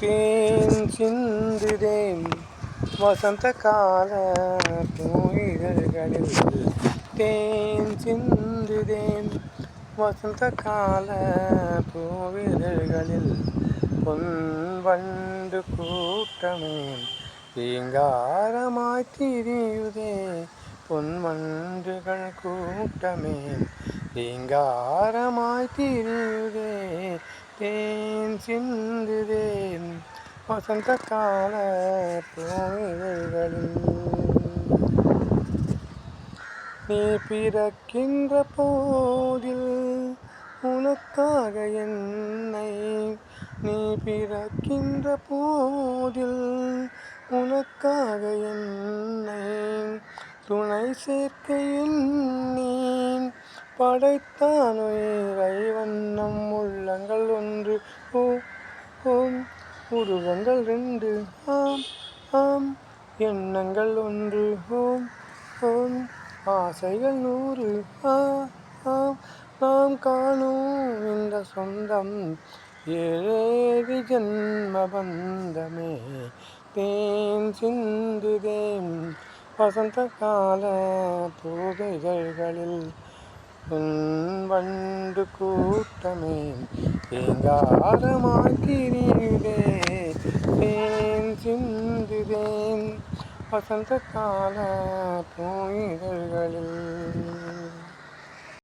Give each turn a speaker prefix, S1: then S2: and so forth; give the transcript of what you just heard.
S1: தேன் சிந்துதேன் வசந்த கால பூயிதழ்களில் தேன் சிந்துதேன் வசந்த கால பூவிதழ்களில் பொன் வண்டு கூட்டமே தீங்காரமாய் திரியுதே. பொன் வண்டுகள் கூட்டமே தீங்காரமாய் திரியுதே. தே சிந்துதேன் வசந்த கால பூவிதழ்களில் நீ பிறக்கின்ற போதில் உனக்காக என்னை நீ பிறக்கின்ற போதில் உனக்காக என்னை துணை சேர்க்க நீ படைத்தான் உயிரை வண்ணம் உள்ளங்கள் ஓ ஓம். உருவங்கள் ரெண்டு. ஆம் ஆம். எண்ணங்கள் ஒன்று. ஓம் ஓம். ஆசைகள் நூறு. ஆ ஆம். நாம் காணும் இந்த சொந்தம் ஏழேவி ஜன்ம பந்தமே. தேன் சிந்துதேன் வசந்த கால பூகைகளில் வண்டு கூட்டமே. தேங்காரமாய் தேன் சிந்துதேன் வசந்த கால பூயிதழ்களில்